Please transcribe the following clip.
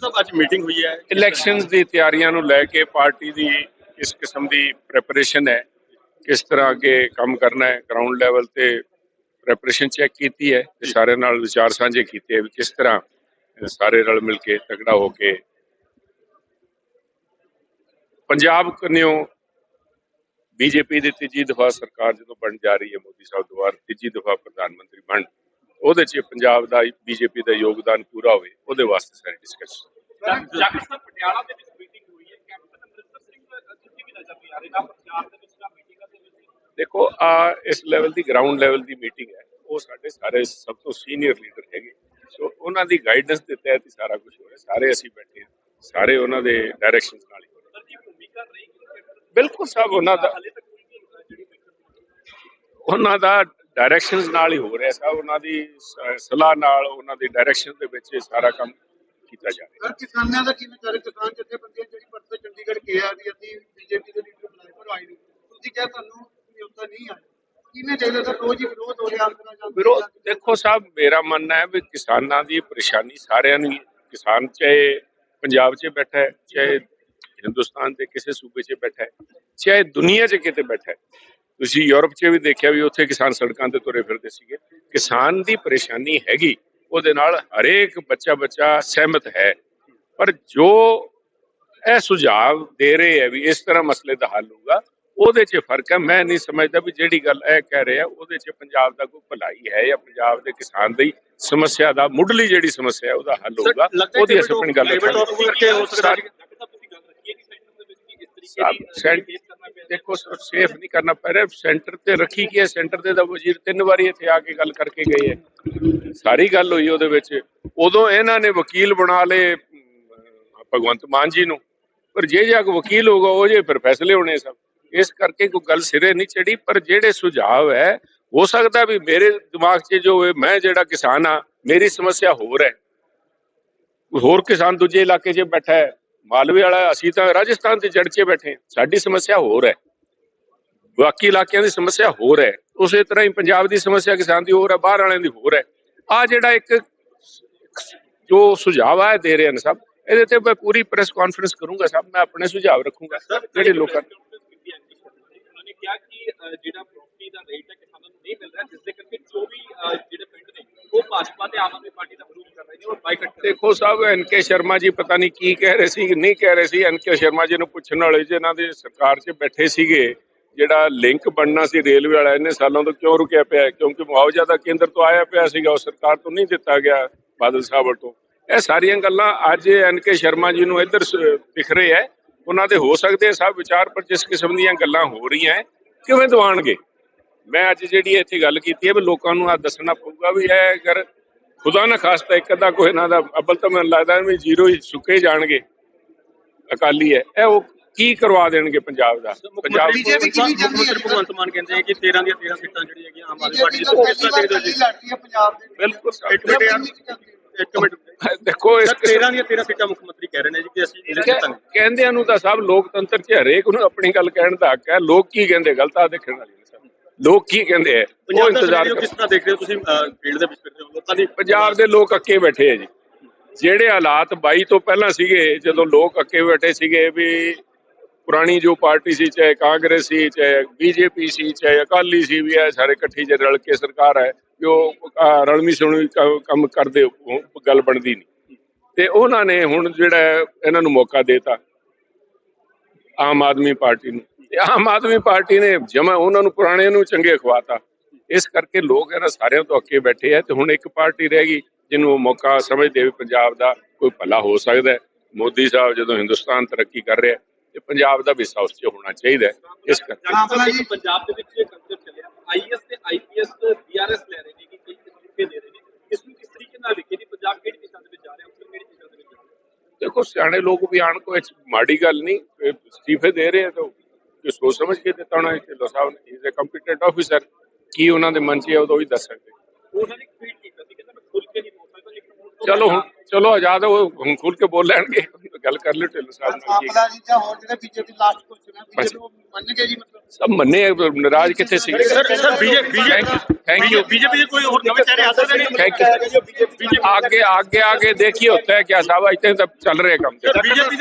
ਸਾਹਿਬ, ਅੱਜ ਮੀਟਿੰਗ ਹੋਈ ਹੈ। ਇਲੈਕਸ਼ਨਸ ਦੀ ਤਿਆਰੀਆਂ ਨੂੰ ਲੈ ਕੇ ਪਾਰਟੀ ਦੀ ਇਸ ਕਿਸਮ ਦੀ ਪ੍ਰੈਪਰੇਸ਼ਨ ਹੈ। ਕਿਸ ਤਰ੍ਹਾਂ ਅੱਗੇ ਕੰਮ ਕਰਨਾ ਹੈ ਗਰਾਊਂਡ ਲੈਵਲ ਤੇ ਪ੍ਰੈਪਰੇਸ਼ਨ ਚੈੱਕ ਕੀਤੀ ਹੈ ਤੇ ਸਾਰਿਆਂ ਨਾਲ ਵਿਚਾਰ ਸਾਂਝੇ ਕੀਤੇ ਵੀ ਕਿਸ ਤਰ੍ਹਾਂ ਸਾਰੇ ਰਲ ਮਿਲ ਕੇ ਤਗੜਾ ਹੋ ਕੇ ਪੰਜਾਬ ਕਨਿਓ ਬੀਜੇਪੀ ਦੀ ਤੀਜੀ ਦਫਾ ਸਰਕਾਰ ਜਦੋਂ ਬਣ ਜਾ ਰਹੀ ਹੈ, ਮੋਦੀ ਸਾਹਿਬ ਦੁਆਰਾ ਤੀਜੀ ਦਫਾ ਪ੍ਰਧਾਨ ਮੰਤਰੀ ਬਣ ਉਹਦੇ 'ਚ ਪੰਜਾਬ ਦਾ ਬੀਜੇਪੀ ਦਾ ਯੋਗਦਾਨ ਪੂਰਾ ਹੋਵੇ ਉਹਦੇ ਵਾਸਤੇ ਸਾਰੀ ਡਿਸਕਸ਼ਨ ਜਾਗਰ ਸਾਹਿਬ ਪਟਿਆਲਾ ਦੇ ਵਿੱਚ ਮੀਟਿੰਗ ਹੋਈ ਹੈ ਕੈਪਟਨ ਅਮਰਿੰਦਰ ਸਿੰਘ ਜਿੱਥੇ ਵੀ ਨਜ਼ਰ ਨਹੀਂ ਆ ਰਹੇ ਨਾ ਪ੍ਰਚਾਰ ਦੇ ਵਿੱਚ ਨਾ ਮੀਟਿੰਗਾਂ ਦੇ ਵਿੱਚ ਦੇਖੋ ਆ ਇਸ ਲੈਵਲ ਦੀ ਗਰਾਊਂਡ ਲੈਵਲ ਦੀ ਮੀਟਿੰਗ ਹੈ ਉਹ ਸਾਡੇ ਸਾਰੇ ਸਭ ਤੋਂ ਸੀਨੀਅਰ ਲੀਡਰ ਹੈਗੇ। ਸੋ ਉਹਨਾਂ ਦੀ ਗਾਈਡੈਂਸ ਦੇ ਤਹਿਤ ਹੀ ਸਾਰਾ ਕੁਝ ਹੋ ਰਿਹਾ ਸਾਰੇ ਅਸੀਂ ਬੈਠੇ ਹਾਂ ਸਾਰੇ ਉਹਨਾਂ ਦੇ ਡਾਇਰੈਕਸ਼ਨਸ ਨਾਲ ਹੀ ਬਿਲਕੁਲ ਸਭ ਉਹਨਾਂ ਦਾ ਉਹਨਾਂ ਦਾ ਡਾਇਰੈਕਸ਼ਨਸ ਨਾਲ ਹੀ ਹੋ ਰਿਹਾ ਸਭ ਉਹਨਾਂ ਦੀ ਸਲਾਹ ਨਾਲ ਉਹਨਾਂ ਦੀ ਡਾਇਰੈਕਸ਼ਨ ਦੇ ਵਿੱਚ ਇਹ ਸਾਰਾ ਕੰਮ ਕੀਤਾ ਜਾ ਰਿਹਾ। ਸਰ ਕਿਸਾਨਾਂ ਦਾ ਕਿਵੇਂ ਕਰ ਕਿਸਾਨ ਜਥੇਬੰਦੀਆਂ ਜਿਹੜੀ ਪਰਸੋਂ ਚੰਡੀਗੜ੍ਹ ਗਿਆ ਦੀ ਅਸੀਂ ਬੀਜੇਪੀ ਦੇ ਲੀਡਰ ਬੁਲਾਏ ਪਰ ਆਈ ਨਹੀਂ। ਤੁਸੀਂ ਕਿਹਾ ਤੁਹਾਨੂੰ ਨਿਯੁਕਤਾ ਨਹੀਂ ਆਈ ਕਿਵੇਂ ਚਾਹੀਦਾ ਸਰ ਰੋਜ਼ ਹੀ ਵਿਰੋਧ ਹੋ ਰਿਹਾ ਵਿਰੋਧ ਦੇਖੋ ਸਾਹਿਬ ਮੇਰਾ ਮੰਨਣਾ ਹੈ ਵੀ ਕਿਸਾਨਾਂ ਦੀ ਪਰੇਸ਼ਾਨੀ ਸਾਰਿਆਂ ਨੂੰ। ਕਿਸਾਨ ਚਾਹੇ ਪੰਜਾਬ 'ਚ ਬੈਠਾ ਹੈ ਚਾਹੇ ਹਿੰਦੁਸਤਾਨ ਦੇ ਕਿਸੇ ਸੂਬੇ 'ਚ ਬੈਠਾ ਹੈ ਚਾਹੇ ਦੁਨੀਆ 'ਚ ਕਿਤੇ ਬੈਠਾ ਹੈ। ਤੁਸੀਂ ਯੂਰਪ 'ਚ ਵੀ ਦੇਖਿਆ ਵੀ ਉੱਥੇ ਕਿਸਾਨ ਸੜਕਾਂ ਤੇ ਤੁਰੇ ਫਿਰਦੇ ਸੀਗੇ। ਕਿਸਾਨ ਦੀ ਪਰੇਸ਼ਾਨੀ ਹੈਗੀ ਉਹਦੇ ਨਾਲ ਹਰੇਕ ਬੱਚਾ ਬੱਚਾ ਸਹਿਮਤ ਹੈ। ਪਰ ਜੋ ਇਹ ਸੁਝਾਅ ਦੇ ਰਹੇ ਹੈ ਵੀ ਇਸ ਤਰ੍ਹਾਂ ਮਸਲੇ ਦਾ ਹੱਲ ਹੋਊਗਾ ਉਹਦੇ 'ਚ ਫ਼ਰਕ ਹੈ। ਮੈਂ ਨਹੀਂ ਸਮਝਦਾ ਵੀ ਜਿਹੜੀ ਗੱਲ ਇਹ ਕਹਿ ਰਹੇ ਆ ਉਹਦੇ 'ਚ ਪੰਜਾਬ ਦਾ ਕੋਈ ਭਲਾਈ ਹੈ ਜਾਂ ਪੰਜਾਬ ਦੇ ਕਿਸਾਨ ਦੀ ਸਮੱਸਿਆ ਦਾ ਮੁੱਢਲੀ ਜਿਹੜੀ ਸਮੱਸਿਆ ਹੈ ਉਹਦਾ ਹੱਲ ਹੋਊਗਾ। ਉਹਦੀ ਅਸੀਂ ਆਪਣੀ ਗੱਲ ਪ੍ਰਾਈਵੇਟ ਰੱਖਾਂਗੇ। ਕਰਕੇ ਹੋ ਸਕਦਾ ਸਾਰੀ- ਜਾਗਰ ਸਾਹਿਬ ਤੁਸੀਂ ਗੱਲ ਰੱਖੀ ਹੈ। ਕਿ ਸੈਂਟਰ ਦੇਖੋ ਸੇਫ ਨਹੀਂ ਕਰਨਾ ਪੈ ਰਿਹਾ। ਸੈਂਟਰ ਤੇ ਰੱਖੀ ਕੀ ਹੈ। ਸੈਂਟਰ ਦੇ ਦਾ ਵਜ਼ੀਰ ਤਿੰਨ ਵਾਰੀ ਇੱਥੇ ਆ ਕੇ ਗੱਲ ਕਰਕੇ ਗਏ ਹੈ। ਸਾਰੀ ਗੱਲ ਹੋਈ ਉਹਦੇ ਵਿੱਚ। ਉਦੋਂ ਇਹਨਾਂ ਨੇ ਵਕੀਲ ਬਣਾ ਲਏ ਭਗਵੰਤ ਮਾਨ ਜੀ ਨੂੰ। ਪਰ ਜੇ ਜਾ ਕੇ ਵਕੀਲ ਹੋਗਾ ਉਹ ਜੇ ਫਿਰ ਫੈਸਲੇ ਹੋਣੇ ਸਭ। ਇਸ ਕਰਕੇ ਕੋਈ ਗੱਲ ਸਿਰੇ ਨਹੀਂ ਚੜੀ, ਪਰ ਜਿਹੜੇ ਸੁਝਾਅ ਹੈ, ਹੋ ਸਕਦਾ ਵੀ ਮੇਰੇ ਦਿਮਾਗ 'ਚ ਜੋ ਹੈ ਮੈਂ ਜਿਹੜਾ ਕਿਸਾਨ ਆ ਮੇਰੀ ਸਮੱਸਿਆ ਹੋਰ ਹੈ। ਹੋਰ ਕਿਸਾਨ ਦੂਜੇ ਇਲਾਕੇ 'ਚ ਬੈਠਾ ਹੈ। ਮਾਲਵੇ ਵਾਲਾ ਅਸੀਂ ਤਾਂ ਰਾਜਸਥਾਨ ਤੇ ਜੜ 'ਚ ਬੈਠੇ ਹਾਂ। ਸਾਡੀ ਸਮੱਸਿਆ ਹੋਰ ਹੈ। ਬਾਕੀ ਇਲਾਕਿਆਂ ਦੀ ਸਮੱਸਿਆ ਹੋਰ ਹੈ। ਉਸੇ ਤਰ੍ਹਾਂ ਹੀ ਪੰਜਾਬ ਦੀ ਸਮੱਸਿਆ ਕਿਸਾਨ ਦੀ ਹੋਰ ਹੈ ਬਾਹਰ ਵਾਲਿਆਂ ਦੀ ਹੋਰ ਹੈ। ਆ ਜਿਹੜਾ ਇੱਕ ਜੋ ਸੁਝਾਅ ਹੈ ਦੇ ਰਹੇ ਨੇ ਸਭ ਇਹਦੇ ਤੇ ਮੈਂ ਪੂਰੀ ਪ੍ਰੈਸ ਕਾਨਫਰੰਸ ਕਰੂੰਗਾ ਸਭ ਮੈਂ ਆਪਣੇ ਸੁਝਾਅ ਰੱਖੂੰਗਾ ਜਿਹੜੇ ਲੋਕਾਂ ਨੇ ਕਿਹਾ ਕਿ ਜਿਹੜਾ ਪ੍ਰਾਪਰਟੀ ਦਾ ਰੇਟ ਹੈ ਕਿਸਾਨਾਂ ਨੂੰ ਨਹੀਂ ਮਿਲ ਰਿਹਾ ਜਿਸ ਦੇ ਕਰਕੇ 24 ਅ, ਜਿਹੜੇ ਪਿੰਡ ਉਹ ਭਾਜਪਾ ਤੇ ਆਮ ਆਦਮੀ ਪਾਰਟੀ ਦਾ ਵਿਰੋਧ ਕਰ ਰਹੇ ਨੇ ਔਰ ਬਾਈਕਾਟ ਕਰ ਰਹੇ ਨੇ ਦੇਖੋ ਸਾਹਿਬ ਐਨਕੇ ਸ਼ਰਮਾ ਜੀ ਪਤਾ ਨਹੀਂ ਕੀ ਕਹਿ ਰਹੇ ਸੀ ਨਹੀਂ ਕਹਿ ਰਹੇ ਸੀ। ਐਨਕੇ ਸ਼ਰਮਾ ਜੀ ਨੂੰ ਪੁੱਛਣ ਵਾਲੇ ਜਿਨ੍ਹਾਂ ਦੇ ਸਰਕਾਰ 'ਚ ਬੈਠੇ ਸੀਗੇ ਜਿਹੜਾ ਲਿੰਕ ਬਣਨਾ ਸੀ ਰੇਲਵੇ ਵਾਲਾ ਇੰਨੇ ਸਾਲਾਂ ਤੋਂ ਕਿਉਂ ਰੁਕਿਆ ਪਿਆ? ਕਿਉਂਕਿ ਮੁਆਵਜ਼ਾ ਤਾਂ ਕੇਂਦਰ ਤੋਂ ਆਇਆ ਪਿਆ ਸੀਗਾ ਉਹ ਸਰਕਾਰ ਤੋਂ ਨਹੀਂ ਦਿੱਤਾ ਗਿਆ ਬਾਦਲ ਸਾਹਿਬ ਵੱਲੋਂ। ਇਹ ਸਾਰੀਆਂ ਗੱਲਾਂ ਅੱਜ ਐਨਕੇ ਸ਼ਰਮਾ ਜੀ ਨੂੰ ਇੱਧਰ ਦਿਖ ਰਹੇ ਹੈ। ਉਹਨਾਂ ਦੇ ਹੋ ਸਕਦੇ ਸਭ ਵਿਚਾਰ ਪਰ ਜਿਸ ਕਿਸਮ ਦੀਆਂ ਗੱਲਾਂ ਹੋ ਰਹੀਆਂ ਕਿਵੇਂ ਦਵਾਣਗੇ ਮੈਂ ਅੱਜ ਜਿਹੜੀ ਇੱਥੇ ਗੱਲ ਕੀਤੀ ਹੈ ਵੀ ਲੋਕਾਂ ਨੂੰ ਆ ਦੱਸਣਾ ਪਊਗਾ ਵੀ ਇਹ ਅਗਰ ਖੁਦਾ ਨਾ ਖਾਸਤਾ ਇੱਕ ਅੱਧਾ ਕੋਈ ਇਹਨਾਂ ਦਾ ਅੱਬਲ ਤਾਂ ਮੈਨੂੰ ਲੱਗਦਾ ਵੀ ਜ਼ੀਰੋ ਹੀ ਸੁੱਕੇ ਜਾਣਗੇ। ਅਕਾਲੀ ਹੈ। ਇਹ ਉਹ ਕੀ ਕਰਵਾ ਦੇਣਗੇ ਪੰਜਾਬ ਦਾ? ਪੰਜਾਬ ਭਗਵੰਤ ਮਾਨ ਕਹਿੰਦੇ ਆ ਕਿ 13 ਦੀਆਂ 13 ਸੀਟਾਂ ਜਿਹੜੀਆਂ ਹੈਗੀਆਂ ਆਮ ਆਦਮੀ ਪਾਰਟੀ ਦੀ ਕਿਸ ਤਰ੍ਹਾਂ ਪੰਜਾਬ ਦੇ ਵਿੱਚ। ਬਿਲਕੁਲ। ਇੱਕ ਮਿੰਟ ਯਾਰ ਇੱਕ ਮਿੰਟ ਦੇਖੋ ਇਸ ਸਰ 13 ਦੀਆਂ 13 ਸੀਟਾਂ ਮੁੱਖ ਮੰਤਰੀ ਕਹਿ ਰਹੇ ਨੇ ਜੀ ਕਿ ਅਸੀਂ ਇਹਦੇ ਜਿੱਤਾਂਗੇ। ਕਹਿੰਦਿਆਂ ਨੂੰ ਤਾਂ ਸਭ ਲੋਕਤੰਤਰ 'ਚ ਹਰੇਕ ਨੂੰ ਆਪਣੀ ਗੱਲ ਕਹਿਣ ਦਾ ਹੱਕ ਹੈ। ਲੋਕ ਕੀ ਕਹਿੰਦੇ? ਗਲਤ ਆ ਦੇਖਣ ਵਾਲੀ ਲੋਕ ਕੀ ਕਹਿੰਦੇ ਆ? ਉਹ ਇੰਤਜ਼ਾਰ ਕਿਸ ਤਰ੍ਹਾਂ ਦੇਖਦੇ ਹੋ ਤੁਸੀਂ? ਫੀਲਡ ਦੇ ਵਿੱਚ ਫਿਰਦੇ ਹੋ। ਲੋਕਾਂ ਦੀ ਪੰਜਾਬ ਦੇ ਲੋਕ ਅੱਕੇ ਬੈਠੇ ਆ ਜੀ। ਜਿਹੜੇ ਹਾਲਾਤ 22 ਤੋਂ ਪਹਿਲਾਂ ਸੀਗੇ ਜਦੋਂ ਲੋਕ ਅੱਕੇ ਬੈਠੇ ਸੀਗੇ ਵੀ ਪੁਰਾਣੀ ਜੋ ਪਾਰਟੀ ਸੀ ਚਾਹੇ ਕਾਂਗਰਸ ਸੀ ਚਾਹੇ ਬੀਜੇਪੀ ਸੀ ਚਾਹੇ ਅਕਾਲੀ ਸੀ ਵੀ ਇਹ ਸਾਰੇ ਇਕੱਠੀ ਜੇ ਰਲ ਕੇ ਸਰਕਾਰ ਹੈ ਜੋ ਰਲਮੀ ਸੁਣੀ ਕੰਮ ਕਰਦੇ ਗੱਲ ਬਣਦੀ ਨਹੀਂ। ਤੇ ਉਹਨਾਂ ਨੇ ਹੁਣ ਜਿਹੜਾ ਇਹਨਾਂ ਨੂੰ ਮੌਕਾ ਦੇਤਾ ਆਮ ਆਦਮੀ ਪਾਰਟੀ ਨੂੰ। ਤੇ ਆਮ ਆਦਮੀ ਪਾਰਟੀ ਨੇ ਜਮਾ ਉਹਨਾਂ ਨੂੰ ਪੁਰਾਣੇ ਨੂੰ ਚੰਗੇ ਖਵਾਤਾ। ਇਸ ਕਰਕੇ ਲੋਕ ਇਹਨਾਂ ਸਾਰਿਆਂ ਤੋਂ ਅੱਕੇ ਬੈਠੇ ਆ ਤੇ ਹੁਣ ਇੱਕ ਪਾਰਟੀ ਰਹਿ ਗਈ ਜਿਹਨੂੰ ਉਹ ਮੌਕਾ ਸਮਝਦੇ ਵੀ ਪੰਜਾਬ ਦਾ ਕੋਈ ਭਲਾ ਹੋ ਸਕਦਾ ਹੈ। ਮੋਦੀ ਸਾਹਿਬ ਜਦੋਂ ਹਿੰਦੁਸਤਾਨ ਤਰੱਕੀ ਕਰ ਰਿਹਾ ਤੇ ਪੰਜਾਬ ਦਾ ਵੀ ਹਿੱਸਾ ਉਸ 'ਚ ਹੋਣਾ ਚਾਹੀਦਾ। ਇਸ ਕਰਕੇ ਪੰਜਾਬ ਦੇ ਵਿੱਚ ਇਹ ਕੰਸੈਪਟ ਚੱਲਿਆ ਆਈਐਸ ਤੇ ਆਈਪੀਐਸ ਬੀਆਰਐਸ ਲੈ ਰਹੇ ਨੇ ਕਿ ਕਈ ਤਰੀਕੇ ਦੇ ਰਹੇ ਨੇ? ਇਸ ਨੂੰ ਕਿਸ ਤਰੀਕੇ ਨਾਲ ਲਿਖੇ ਜੀ? ਪੰਜਾਬ ਕਿਹੜੀ ਦਿਸ਼ਾ ਦੇ ਵਿੱਚ ਜਾ ਰਿਹਾ? ਉੱਤਰ ਕਿਹੜੀ ਦਿਸ਼ਾ ਦੇ ਵਿੱਚ ਜਾ ਰਿਹਾ? ਦੇਖੋ ਸਿਆਣੇ ਲੋਕ ਵੀ ਆਣ ਕੋਈ ਮਾੜੀ ਗੱਲ ਨਹੀਂ ਇਹ ਅਸਤੀਫੇ ਦੇ ਰਹੇ ਆ ਤਾਂ ਕਿ ਸੋਚ ਸਮਝ ਕੇ ਦਿੱਤਾ ਹੋਣਾ ਢਿੱਲੋਂ ਸਾਹਿਬ ਨੇ ਇਜ਼ ਅ ਕੰਪੀਟੈਂਟ ਆਫੀਸਰ ਕੀ ਉਹਨਾਂ ਦੇ ਮਨ 'ਚ ਹੈ ਉਹ ਵੀ ਦੱਸ ਸਕਦੇ ਉਹਨਾਂ ਨੇ ਟਵੀਟ ਕੀਤਾ ਸੀ ਕਹਿੰਦਾ ਮੈਂ ਖੁੱਲ ਕੇ ਨਹੀਂ ਬੋਲ ਸਕਦਾ ਲੇਕਿਨ ਹੁਣ ਤੋਂ ਚਲੋ ਹੁਣ ਮੈਂ ਚਲੋ ਆਜ਼ਾਦ ਹੋ ਹੁਣ ਖੁੱਲ ਕੇ ਬੋਲ ਲੈਣਗੇ ਗੱਲ ਕਰ ਲਿਓ ਢਿੱਲੋਂ ਸਾਹਿਬ ਨਾਲ ਕੀ ਆਮਲਾ ਜੀ ਜਾਂ ਹੋਰ ਜਿਹੜੇ ਬੀਜੇਪੀ ਲਾਸਟ ਕੁਐਸਚਨ ਹੈ ਬੀਜੇਪੀ ਮੰਨ ਗਏ ਜੀ ਮਤਲਬ ਸਭ ਮੰਨੇ ਆ, ਨਾਰਾਜ਼ ਕਿੱਥੇ ਸੀ sir sir BJP thank you BJP के कोई और नवे चेहरे आ सकते हैं थैंक यू आगे आगे आगे देखिए होता है क्या साहब इतने तक चल रहे काम बीजेपी